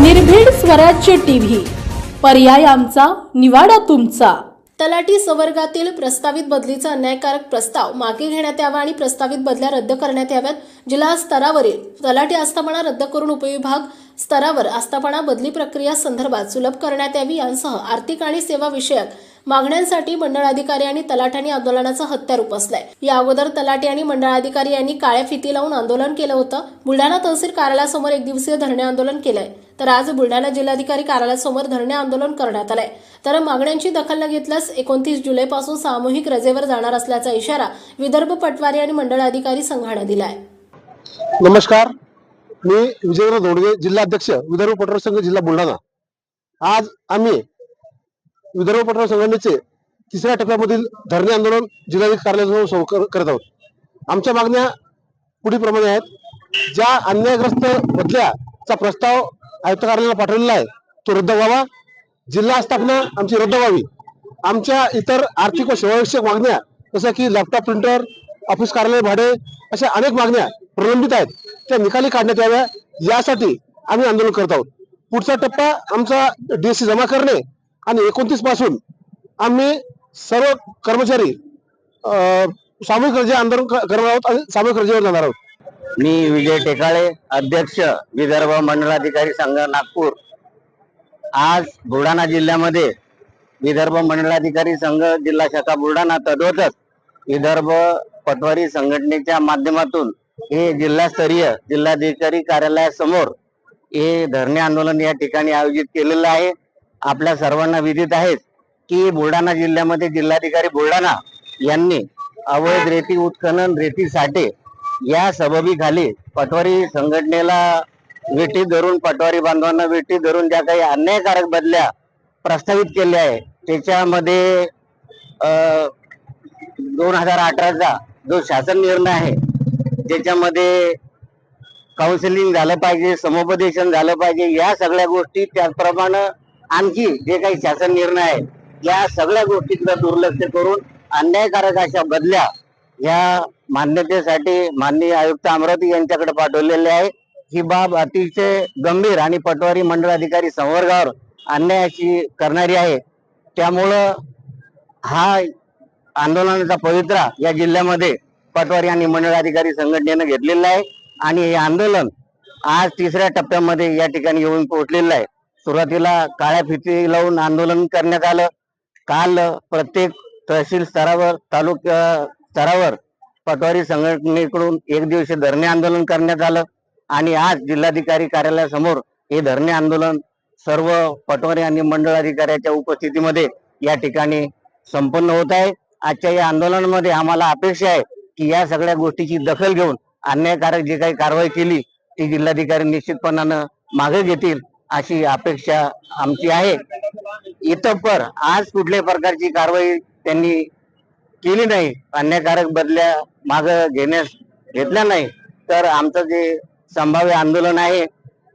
निर्भीड स्वराज्य टीव्ही. पर्याय आमचा निवाडा तुमचा. तलाठी संवर्गातील प्रस्तावित बदलीचा अन्यायकारक प्रस्ताव मागे घेण्यात यावा आणि प्रस्तावित बदल्या रद्द करण्यात याव्यात. जिल्हा स्तरावरील तलाठी आस्थापना रद्द करून उपविभाग स्तरावर आस्थापना बदली प्रक्रिया संदर्भात सुलभ करण्यात यावी यांसह आर्थिक आणि सेवा विषयक मागण्यांसाठी मंडळ अधिकारी आणि तलाठ्यांनी आंदोलनाचा हत्यार उपसलाय या अगोदर तलाठी आणि मंडळाधिकारी यांनी काळ्या फिती लावून आंदोलन केलं होतं. बुलढाणा तहसील कार्यालयासमोर एक दिवसीय धरणे आंदोलन केलंय. तर आज बुलढाणा जिल्हाधिकारी कार्यालयासमोर धरणे आंदोलन करण्यात आलंय. तर मागण्यांची दखल न घेतल्यास एकोणतीस जुलैपासून सामूहिक रजेवर जाणार असल्याचा इशारा विदर्भ पटवारी आणि मंडळ अधिकारी संघानं दिलाय. नमस्कार. मी विजयराव धोडगे जिल्हा अध्यक्ष विदर्भ पटवार संघ जिल्हा बुलढाणा. आज आम्ही विदर्भ पटवार संघटनेचे तिसऱ्या टप्प्यामधील धरणे आंदोलन जिल्हाधिकारी कार्यालयासमोर करत आहोत. आमच्या मागण्या पुढीलप्रमाणे आहेत. ज्या अन्यायग्रस्त बदल्याचा प्रस्ताव आयुक्त कार्यालयाला पाठवलेला आहे तो रद्द व्हावा. जिल्हा स्थापना आमची रद्द व्हावी. आमच्या इतर आर्थिक व सेवाविषयक मागण्या जसं की लॅपटॉप प्रिंटर ऑफिस कार्यालय भाडे अशा अनेक मागण्या प्रलंबित आहेत. त्या निकाली काढण्यात याव्या यासाठी आम्ही आंदोलन करत आहोत. पुढचा टप्पा आमचा डीएससी जमा करणे आणि एकोणतीसपासून आम्ही सर्व कर्मचारी अं, सामूहिक रजे आंदोलन करणार आहोत आणि सामूहिक रजेवर जाणार आहोत. मी विजय टेकाळे अध्यक्ष विदर्भ मंडलाधिकारी संघ नागपूर. आज बुलढाणा जिल्ह्यामध्ये विदर्भ मंडलाधिकारी संघ जिल्हा शाखा बुलढाणा तद्वतच विदर्भ पटवारी संघटनेच्या माध्यमातून हे जिल्हास्तरीय जिल्हाधिकारी कार्यालयासमोर हे धरणे आंदोलन या ठिकाणी आयोजित केलेलं आहे. आपल्या सर्वांना विदित आहेत की बुलढाणा जिल्ह्यामध्ये जिल्हाधिकारी बुलढाणा यांनी अवैध रेती उत्खनन रेती साठे या सबबीखाली पटवारी संघटनेला वेठी धरून पटवारी बांधवांना वेठी धरून ज्या काही अन्यायकारक बदल्या प्रस्तावित केल्या आहे त्याच्यामध्ये दोन हजार अठराचा जो शासन निर्णय आहे ज्याच्यामध्ये काउन्सिलिंग झालं पाहिजे समुपदेशन झालं पाहिजे या सगळ्या गोष्टी त्याचप्रमाणे आणखी जे काही शासन निर्णय आहे या सगळ्या गोष्टीकडे दुर्लक्ष करून अन्यायकारक अशा बदल्या या मान्यतेसाठी माननीय आयुक्त अमरावती यांच्याकडे पाठवलेले आहे ही बाब अतिशय गंभीर आणि पटवारी मंडळ अधिकारी संवर्गावर अन्याय अशी करणारी आहे. त्यामुळं हा आंदोलनाचा पवित्रा या जिल्ह्यामध्ये पटवारी आणि मंडळ अधिकारी संघटनेनं घेतलेलं आहे. आणि हे आंदोलन आज तिसऱ्या टप्प्यामध्ये या ठिकाणी येऊन पोहोचलेलं आहे. सुरुवातीला काळ्या फिती लावून आंदोलन करण्यात आलं. काल प्रत्येक तहसील स्तरावर तालुका स्तरावर पटवारी संघटनेकडून एक दिवशी धरणे आंदोलन करण्यात आलं. आणि आज जिल्हाधिकारी कार्यालयासमोर हे धरणे आंदोलन सर्व पटवारी आणि मंडळ अधिकाऱ्याच्या उपस्थितीमध्ये या ठिकाणी संपन्न होत आहे. आजच्या या आंदोलनामध्ये आम्हाला अपेक्षा आहे की या सगळ्या गोष्टीची दखल घेऊन अन्यायकारक जी काही कारवाई केली ती जिल्हाधिकारी निश्चितपणानं मागे घेतील अशी अपेक्षा आमची आहे. इतपर आज कुठल्याही प्रकारची कारवाई त्यांनी केली नाही अन्यायकारक बदल्या माग घेण्यास घेतल्या नाही तर आमचं जे संभाव्य आंदोलन आहे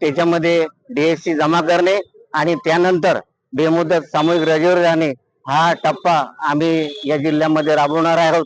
त्याच्यामध्ये डीएससी जमा करणे आणि त्यानंतर बेमुदत सामूहिक रजेवर जाणे हा टप्पा आम्ही या जिल्ह्यामध्ये राबवणार आहोत.